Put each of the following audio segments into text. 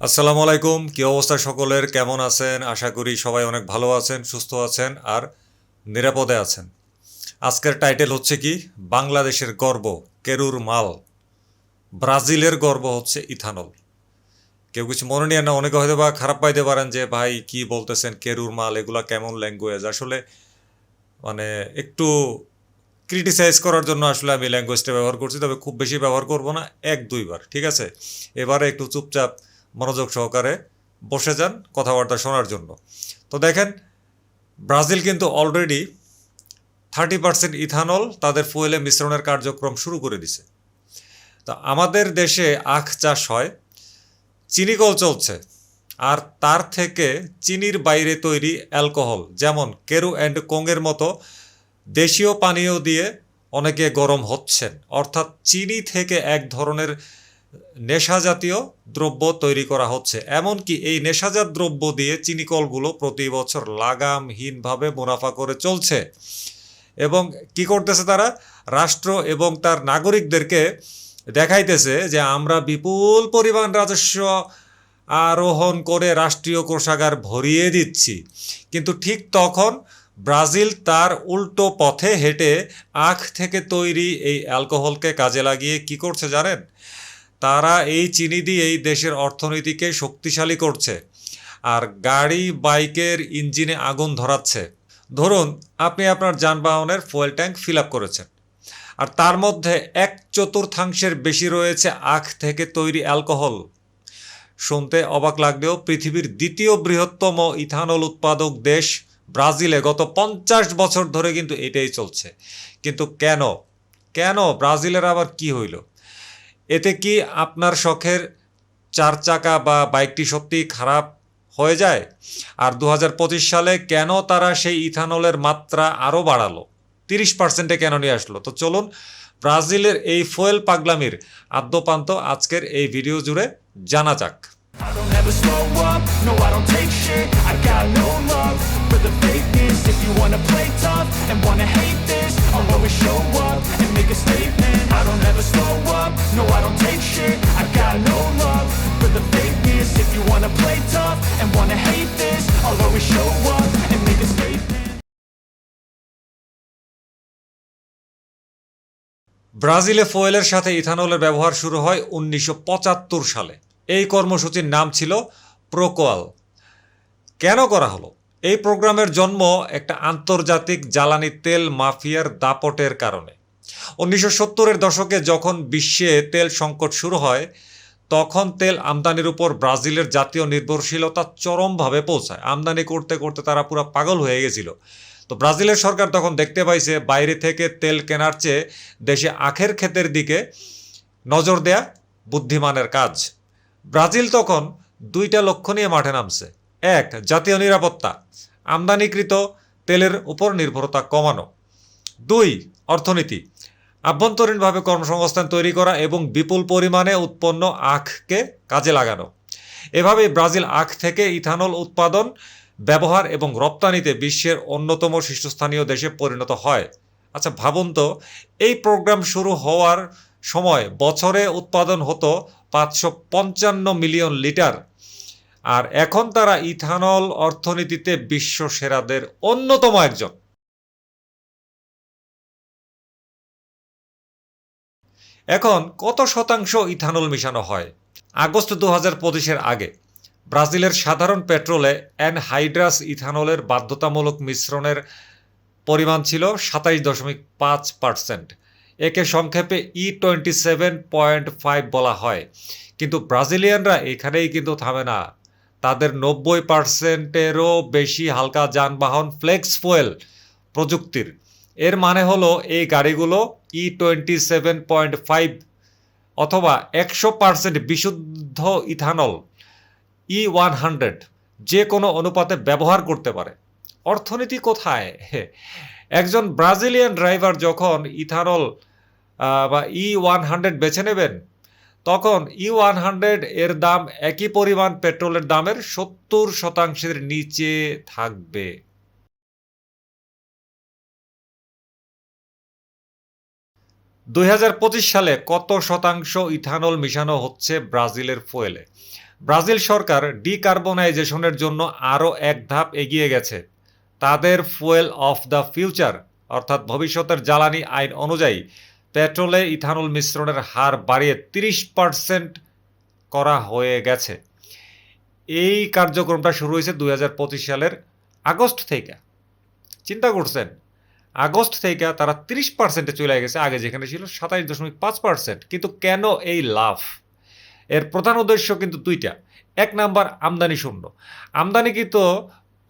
আসসালামু আলাইকুম। কি অবস্থা সকলের? কেমন আছেন? আশা করি সবাই অনেক ভালো আছেন, সুস্থ আছেন আর নিরাপদে আছেন। আজকের টাইটেল হচ্ছে কি? বাংলাদেশের গর্ব, কেরুর মাল। ব্রাজিলের গর্ব হচ্ছে ইথানল। কেউ কিছু মনে নিয়ে না, অনেকে হয়তো বা খারাপ পাইতে পারেন যে, ভাই, কি বলতেছেন কেরুর মাল? এগুলা কেমন ল্যাঙ্গুয়েজ আসলে মানে একটু ক্রিটিসাইজ করার জন্য আসলে আমি ল্যাঙ্গুয়েজটা ব্যবহার করছি, তবে খুব বেশি ব্যবহার করব না, এক দুইবার, ঠিক আছে? এবারে একটু চুপচাপ মনোযোগ সহকারে বসে যান কথাবার্তা শোনার জন্য। তো দেখেন, ব্রাজিল কিন্তু অলরেডি থার্টি পার্সেন্ট ইথানল তাদের ফুয়েলে মিশ্রণের কার্যক্রম শুরু করে দিছে। তো আমাদের দেশে আখ চাষ হয়, চিনি কল চলছে, আর তার থেকে চিনির বাইরে তৈরি অ্যালকোহল যেমন কেরু অ্যান্ড কোংয়ের মতো দেশীয় পানীয় দিয়ে অনেকে গরম হচ্ছেন। অর্থাৎ চিনি থেকে এক ধরনের নেশা জাতীয় দ্রব্য তৈরি করা হচ্ছে। এমনকি এই নেশাজাত দ্রব্য দিয়ে চিনিকলগুলো প্রতি বছর লাগামহীনভাবে মুনাফা করে চলছে। এবং কি করতেছে তারা? রাষ্ট্র এবং তার নাগরিকদেরকে দেখাইতেছে যে আমরা বিপুল পরিমাণ রাজস্ব আরোহণ করে রাষ্ট্রীয় কোষাগার ভরিয়ে দিচ্ছি। কিন্তু ঠিক তখন ব্রাজিল তার উল্টো পথে হেঁটে আখ থেকে তৈরি এই অ্যালকোহলকে কাজে লাগিয়ে কি করছে জানেন? তারা এই চিনি দিয়েই দেশের অর্থনীতিকে শক্তিশালী করছে আর গাড়ি, বাইকের ইঞ্জিনে আগুন ধরাচ্ছে। ধরুন, আপনি আপনার যানবাহনের ফুয়েল ট্যাঙ্ক ফিল আপ করেছেন আর তার মধ্যে এক চতুর্থাংশের বেশি রয়েছে আখ থেকে তৈরি অ্যালকোহল। শুনতে অবাক লাগলেও পৃথিবীর দ্বিতীয় বৃহত্তম ইথানল উৎপাদক দেশ ব্রাজিলে গত পঞ্চাশ বছর ধরে কিন্তু এটাই চলছে। কিন্তু কেন? কেন ব্রাজিলের আবার কি হইল? এতে কি আপনার শখের চার চাকা বা বাইকটি সত্যি খারাপ হয়ে যায়? আর দু হাজার পঁচিশ সালে কেন তারা সেই ইথানলের মাত্রা আরও বাড়ালো? তিরিশ পার্সেন্টে কেন নিয়ে আসলো? তো চলুন ব্রাজিলের এই ফোয়েল পাগলামির আদ্যপান্ত আজকের এই ভিডিও জুড়ে জানা যাক। Don't ever slow up, no I don't take shit I got no love for the fakeness If you wanna play tough and wanna hate this I'll always show up and make a statement ব্রাজিলে ফুয়েলের সাথে ইথানলের ব্যবহার শুরু হয় উনিশশো পঁচাত্তর সালে এই কর্মসূচির নাম ছিল প্রোকোয়াল কেন করা হলো এই প্রোগ্রামের জন্ম একটা আন্তর্জাতিক জ্বালানি তেল মাফিয়ার দাপটের কারণে উনিশশো সত্তরের দশকে যখন বিশ্বে তেল সংকট শুরু হয়, তখন তেল আমদানির উপর ব্রাজিলের জাতীয় নির্ভরশীলতা চরমভাবে পৌঁছায়। আমদানি করতে করতে তারা পুরো পাগল হয়ে গেছিল। তো ব্রাজিলের সরকার তখন দেখতে পাইছে, বাইরে থেকে তেল কেনার চেয়ে দেশে আখের ক্ষেতের দিকে নজর দেয়া বুদ্ধিমানের কাজ। ব্রাজিল তখন দুইটা লক্ষ্য নিয়ে মাঠে নামছে। এক, জাতীয় নিরাপত্তা। আমদানিকৃত তেলের উপর নির্ভরতা কমানো। দুই, অর্থনীতি। আভ্যন্তরীণভাবে কর্মসংস্থান তৈরি করা এবং বিপুল পরিমাণে উৎপন্ন আখকে কাজে লাগানো। এভাবে ব্রাজিল আখ থেকে ইথানল উৎপাদন, ব্যবহার এবং রপ্তানিতে বিশ্বের অন্যতম শীর্ষস্থানীয় দেশে পরিণত হয়। আচ্ছা ভাবুন তো, এই প্রোগ্রাম শুরু হওয়ার সময় বছরে উৎপাদন হতো পাঁচশো পঞ্চান্ন মিলিয়ন লিটার। আর এখন তারা ইথানল অর্থনীতিতে বিশ্ব সেরাদের অন্যতম একজন। এখন কত শতাংশ ইথানল মিশানো হয়? আগস্ট দু হাজার পঁচিশের আগে, ব্রাজিলের সাধারণ পেট্রোলে অ্যানহাইড্রাস ইথানলের বাধ্যতামূলক মিশ্রণের পরিমাণ ছিল সাতাইশ দশমিক পাঁচ পার্সেন্ট। একে সংক্ষেপে E twenty seven point five বলা হয়। কিন্তু ব্রাজিলিয়ানরা এখানেই কিন্তু থামে না। তাদের নব্বই পার্সেন্টেরও বেশি হালকা যানবাহন ফ্লেক্স ফুয়েল প্রযুক্তির। এর মানে হলো এই গাড়িগুলো E twenty seven point five অথবা একশো পার্সেন্ট বিশুদ্ধ ইথানল ই ওয়ান হান্ড্রেড যে কোনো অনুপাতে ব্যবহার করতে পারে। অর্থনীতি কোথায়? একজন ব্রাজিলিয়ান ড্রাইভার যখন ইথানল বা ই ওয়ান হান্ড্রেড বেছে নেবেন, তখন ই ওয়ান হান্ড্রেড এর দাম একই পরিমাণ পেট্রোলের দামের সত্তর শতাংশের নিচে থাকবে। দুই হাজার পঁচিশ সালে কত শতাংশ ইথানল মিশানো হচ্ছে ব্রাজিলের ফুয়েলে? ব্রাজিল সরকার ডিকার্বনাইজেশনের জন্য আরও এক ধাপ এগিয়ে গেছে। তাদের ফুয়েল অফ দ্য ফিউচার, অর্থাৎ ভবিষ্যতের জ্বালানি আইন অনুযায়ী, পেট্রোলে ইথানল মিশ্রণের হার বাড়িয়ে তিরিশ পার্সেন্ট করা হয়ে গেছে। এই কার্যক্রমটা শুরু হয়েছে দু হাজার পঁচিশ সালের আগস্ট থেকে। চিন্তা করছেন আগস্ট থেকে তারা তিরিশ পার্সেন্টে চলে গেছে, আগে যেখানে ছিল সাতাশ দশমিক পাঁচ পার্সেন্ট কিন্তু কেন এই লাভ? এর প্রধান উদ্দেশ্য কিন্তু দুইটা। এক নাম্বার, আমদানি শূন্য। আমদানিকৃত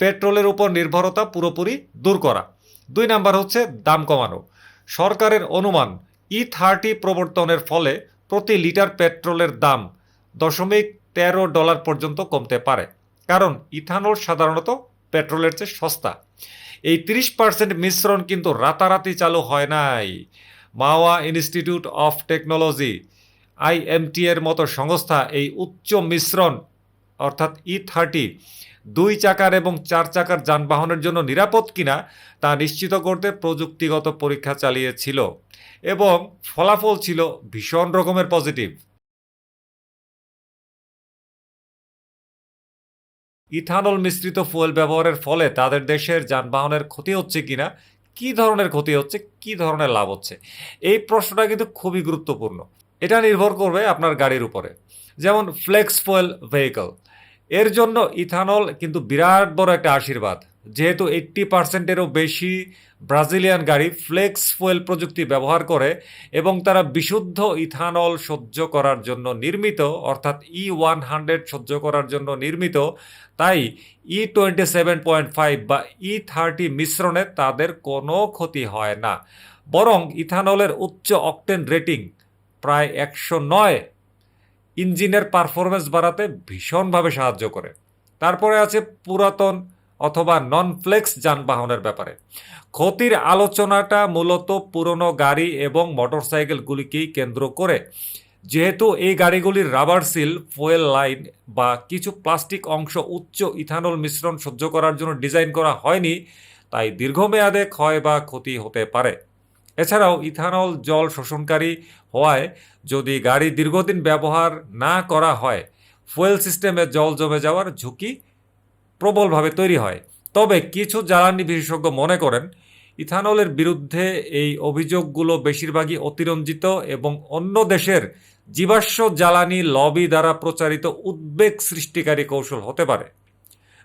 পেট্রোলের উপর নির্ভরতা পুরোপুরি দূর করা। দুই নাম্বার হচ্ছে দাম কমানো। সরকারের অনুমান ই থার্টি প্রবর্তনের ফলে প্রতি লিটার পেট্রোলের দাম দশমিক তেরো ডলার পর্যন্ত কমতে পারে। কারণ ইথানল সাধারণত পেট্রোলের চেয়ে সস্তা। এই তিরিশ পার্সেন্ট মিশ্রণ কিন্তু রাতারাতি চালু হয় নাই। মাওয়া ইনস্টিটিউট অফ টেকনোলজি আইএমটি এর মতো সংস্থা এই উচ্চ মিশ্রণ, অর্থাৎ ই থার্টি, দুই চাকার এবং চার চাকার যানবাহনের জন্য নিরাপদ কিনা তা নিশ্চিত করতে প্রযুক্তিগত পরীক্ষা চালিয়েছিল এবং ফলাফল ছিল ভীষণ রকমের পজিটিভ। ইথানল মিশ্রিত ফুয়েল ব্যবহারের ফলে তাদের দেশের যানবাহনের ক্ষতি হচ্ছে কিনা, কি ধরনের ক্ষতি হচ্ছে, কি ধরনের লাভ হচ্ছে, এই প্রশ্নটা কিন্তু খুবই গুরুত্বপূর্ণ। এটা নির্ভর করবে আপনার গাড়ির উপরে। যেমন ফ্লেক্স ফুয়েল ভেহিকল, এর জন্য ইথানল কিন্তু বিরাট বড় একটা আশীর্বাদ। যেহেতু এইট্টি পার্সেন্টেরও বেশি ব্রাজিলিয়ান গাড়ি ফ্লেক্স ফুয়েল প্রযুক্তি ব্যবহার করে এবং তারা বিশুদ্ধ ইথানল সহ্য করার জন্য নির্মিত, অর্থাৎ ই ওয়ান হান্ড্রেড সহ্য করার জন্য নির্মিত, তাই E twenty seven point five বা ই থার্টি মিশ্রণে তাদের কোনো ক্ষতি হয় না। বরং ইথানলের উচ্চ অকটেন রেটিং প্রায় একশো নয় ইঞ্জিনের পারফরমেন্স বাড়াতে ভীষণভাবে সাহায্য করে। তারপরে আছে পুরাতন অথবা নন ফ্লেক্স যানবাহনের ব্যাপারে। ক্ষতির আলোচনাটা মূলত পুরনো গাড়ি এবং মোটরসাইকেলগুলিকেই কেন্দ্র করে। যেহেতু এই গাড়িগুলির রাবার সিল, ফুয়েল লাইন বা কিছু প্লাস্টিক অংশ উচ্চ ইথানল মিশ্রণ সহ্য করার জন্য ডিজাইন করা হয়নি, তাই দীর্ঘমেয়াদে ক্ষয় বা ক্ষতি হতে পারে। এছাড়াও ইথানল জল শোষণকারী হওয়ায় যদি গাড়ি দীর্ঘদিন ব্যবহার না করা হয়, ফুয়েল সিস্টেমে জল জমে যাওয়ার ঝুঁকি প্রবলভাবে তৈরি হয়। তবে কিছু জ্বালানি বিশেষজ্ঞ মনে করেন, ইথানলের বিরুদ্ধে এই অভিযোগগুলো বেশিরভাগই অতিরঞ্জিত এবং অন্য দেশের জীবাশ্ম জ্বালানি লবি দ্বারা প্রচারিত উদ্বেগ সৃষ্টিকারী কৌশল হতে পারে।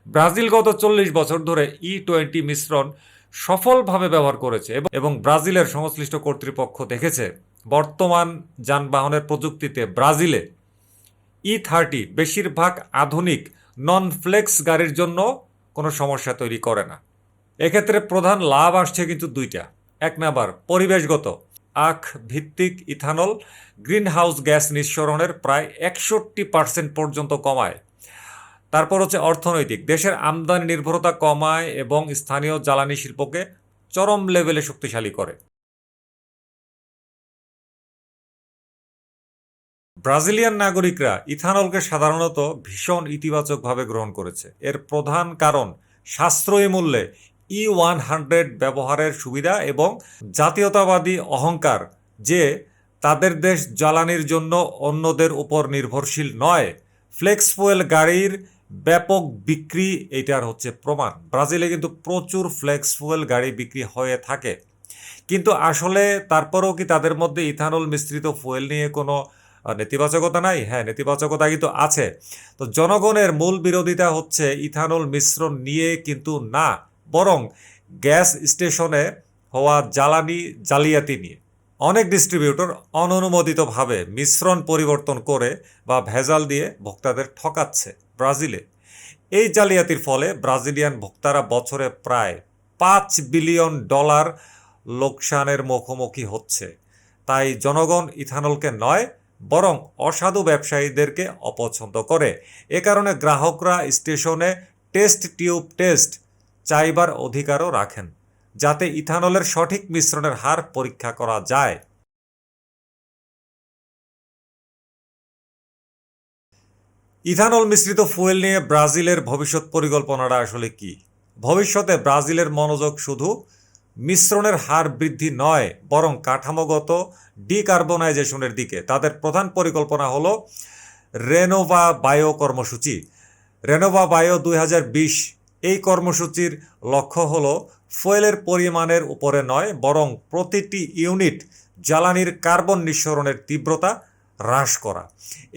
ব্রাজিল গত চল্লিশ বছর ধরে ই টোয়েন্টি মিশ্রণ সফলভাবে ব্যবহার করেছে এবং- ব্রাজিলের সংশ্লিষ্ট কর্তৃপক্ষ দেখেছে, বর্তমান যানবাহনের প্রযুক্তিতে ব্রাজিলে ই থার্টি বেশিরভাগ আধুনিক নন ফ্লেক্স গাড়ির জন্য কোনো সমস্যা তৈরি করে না। এক্ষেত্রে প্রধান লাভ আসছে কিন্তু দুইটা। এক নাম্বার, পরিবেশগত। আখ ভিত্তিক ইথানল গ্রিনহাউস গ্যাস নিঃসরণের প্রায় একষট্টি পার্সেন্ট পর্যন্ত কমায়। তারপর হচ্ছে অর্থনৈতিক। দেশের আমদানি নির্ভরতা কমায় এবং স্থানীয় জ্বালানি শিল্পকে চরম লেভেলে শক্তিশালী করে। ব্রাজিলিয়ান নাগরিকরা ইথানলকে সাধারণত ভীষণ ইতিবাচকভাবে গ্রহণ করেছে। এর প্রধান কারণ সাশ্রয়ী মূল্যে ই ওয়ান হান্ড্রেড ব্যবহারের সুবিধা এবং জাতীয়তাবাদী অহংকার যে তাদের দেশ জ্বালানির জন্য অন্যদের উপর নির্ভরশীল নয়। ফ্লেক্স ফুয়েল গাড়ির ব্যাপক বিক্রি এটার হচ্ছে প্রমাণ। ব্রাজিলে কিন্তু প্রচুর ফ্লেক্স ফুয়েল গাড়ি বিক্রি হয়ে থাকে। কিন্তু আসলে তারপরেও কি তাদের মধ্যে ইথানল মিশ্রিত ফুয়েল নিয়ে কোনো নেতিবাচকতা নাই? হ্যাঁ নেতিবাচকতা কিন্তু আছে। তো জনগণের মূল বিরোধিতা হচ্ছে ইথানল মিশ্রণ নিয়ে কিন্তু না, বরং গ্যাস স্টেশনে হওয়া জ্বালানি জালিয়াতি নিয়ে। অনেক ডিস্ট্রিবিউটর অননুমোদিতভাবে মিশ্রণ পরিবর্তন করে বা ভেজাল দিয়ে ভোক্তাদের ঠকাচ্ছে ব্রাজিলে। এই জালিয়াতির ফলে ব্রাজিলিয়ান ভোক্তারা বছরে প্রায় পাঁচ বিলিয়ন ডলার লোকসানের মুখোমুখি হচ্ছে। তাই জনগণ ইথানলকে নয় বরং অসাধু ব্যবসায়ীদেরকে অপছন্দ করে। এ কারণে গ্রাহকরা স্টেশনে টেস্ট টিউব টেস্ট চাইবার অধিকারও রাখেন, যাতে ইথানলের সঠিক মিশ্রণের হার পরীক্ষা করা যায়। ইথানল মিশ্রিত ফুয়েল নিয়ে ব্রাজিলের ভবিষ্যৎ পরিকল্পনাটা আসলে কি? ভবিষ্যতে ব্রাজিলের মনোযোগ শুধু মিশ্রণের হার বৃদ্ধি নয়, বরং কাঠামোগত ডিকার্বনাইজেশনের দিকে। তাদের প্রধান পরিকল্পনা হলো রেনোভা বায়ো কর্মসূচি। রেনোভা বায়ো দুই হাজার বিশ এই কর্মসূচির লক্ষ্য হল ফুয়েলের পরিমাণের উপরে নয়, বরং প্রতিটি ইউনিট জ্বালানির কার্বন নিঃসরণের তীব্রতা হ্রাস করা।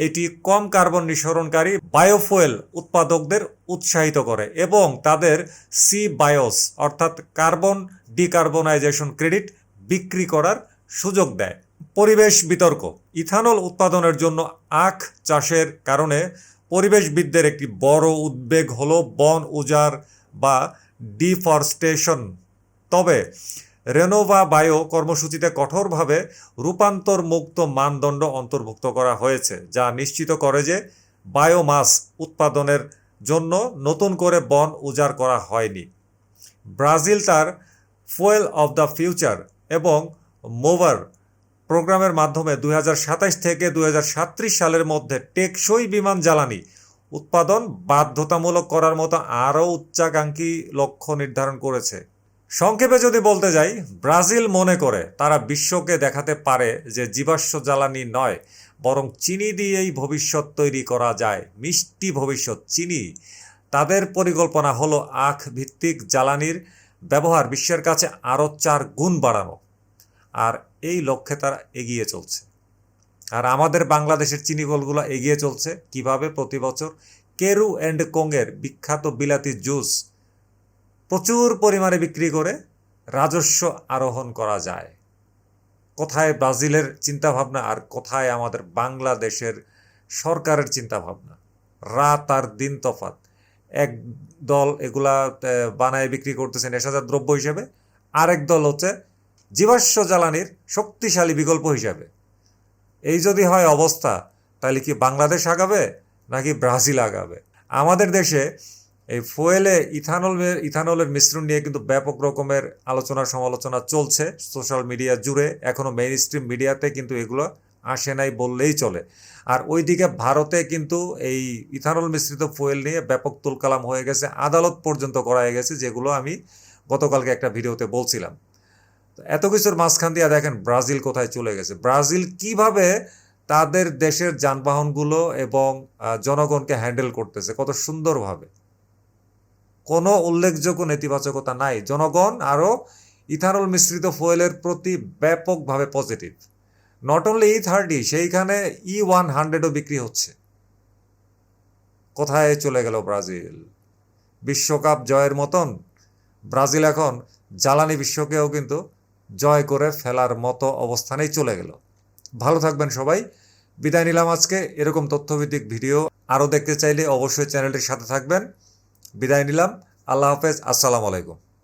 এটি কম কার্বন নিঃসরণকারী বায়োফুয়েল উৎপাদকদের উৎসাহিত করে এবং তাদের সি বায়োস, অর্থাৎ কার্বন ডিকার্বনাইজেশন ক্রেডিট বিক্রি করার সুযোগ দেয়। পরিবেশ বিতর্ক। ইথানল উৎপাদনের জন্য আখ চাষের কারণে পরিবেশবিদদের একটি বড় উদ্বেগ হল বন উজাড় বা ডিফরেস্টেশন। তবে রেনোভা বায়ো কর্মসূচিতে কঠোরভাবে রূপান্তর মুক্ত মানদণ্ড অন্তর্ভুক্ত করা হয়েছে, যা নিশ্চিত করে যে বায়োমাস উৎপাদনের জন্য নতুন করে বন উজাড় করা হয়নি। ব্রাজিল তার ফুয়েল অফ দ্য ফিউচার এবং মোভার প্রোগ্রামের মাধ্যমে দুই থেকে দুই সালের মধ্যে টেকসই বিমান জ্বালানি উৎপাদন বাধ্যতামূলক করার মতো আরও উচ্চাকাঙ্ক্ষী লক্ষ্য নির্ধারণ করেছে। সংক্ষেপে যদি বলতে যাই, ব্রাজিল মনে করে তারা বিশ্বকে দেখাতে পারে যে জীবাশ্ম জ্বালানি নয়, বরং চিনি দিয়েই ভবিষ্যৎ তৈরি করা যায়। মিষ্টি ভবিষ্যৎ, চিনি। তাদের পরিকল্পনা হলো আখ ভিত্তিক জ্বালানির ব্যবহার বিশ্বের কাছে আরও চার গুণ বাড়ানো, আর এই লক্ষ্যে তারা এগিয়ে চলছে। আর আমাদের বাংলাদেশের চিনিকলগুলো এগিয়ে চলছে কীভাবে প্রতি বছর কেরু অ্যান্ড কোংয়ের বিখ্যাত বিলাতি জুস প্রচুর পরিমাণে বিক্রি করে রাজস্ব আরোহণ করা যায়। কোথায় ব্রাজিলের চিন্তাভাবনা আর কোথায় আমাদের বাংলাদেশের সরকারের চিন্তাভাবনা? রাত আর দিন তফাত এক দল এগুলা বানায় বিক্রি করতেছে নেশাজাত দ্রব্য হিসেবে। আরেক দল হচ্ছে জীবাশ্ম জ্বালানির শক্তিশালী বিকল্প হিসাবে। এই যদি হয় অবস্থা, তাহলে কি বাংলাদেশ আগাবে নাকি ব্রাজিল আগাবে? আমাদের দেশে এই ফুয়েলে ইথানল ইথানলের মিশ্রণ নিয়ে কিন্তু ব্যাপক রকমের আলোচনা সমালোচনা চলছে। সোশ্যাল মিডিয়া জুড়ে এখনও মেইন স্ট্রিম মিডিয়াতে কিন্তু এগুলো আসে নাই বললেই চলে। আর ওইদিকে ভারতে কিন্তু এই ইথানল মিশ্রিত ফুয়েল নিয়ে ব্যাপক তুলকালাম হয়ে গেছে, আদালত পর্যন্ত করা হয়ে গেছে, যেগুলো আমি গতকালকে একটা ভিডিওতে বলছিলাম। এত কিছুর মাঝখান দিয়ে দেখেন ব্রাজিল কোথায় চলে গেছে। ব্রাজিল কীভাবে তাদের দেশের যানবাহনগুলো এবং জনগণকে হ্যান্ডেল করতেছে, কত সুন্দরভাবে। কোনো উল্লেখযোগ্য নেতিবাচকতা নাই। জনগণ আরও ইথানল মিশ্রিত ফুয়েলের প্রতি ব্যাপকভাবে positive. Not only E thirty সেইখানে ই ওয়ান হান্ড্রেডও বিক্রি হচ্ছে। কোথায় চলে গেল ব্রাজিল? বিশ্বকাপ জয়ের মতন ব্রাজিল এখন জ্বালানি বিশ্বকেও কিন্তু জয় করে ফেলার মতো অবস্থানেই চলে গেল। ভালো থাকবেন সবাই। বিদায় নিলাম আজকে। এরকম তথ্যভিত্তিক ভিডিও আরও দেখতে চাইলে অবশ্যই চ্যানেলটির সাথে থাকবেন। বিদায় নিলাম। আল্লাহ হাফেজ। আসসালামু আলাইকুম।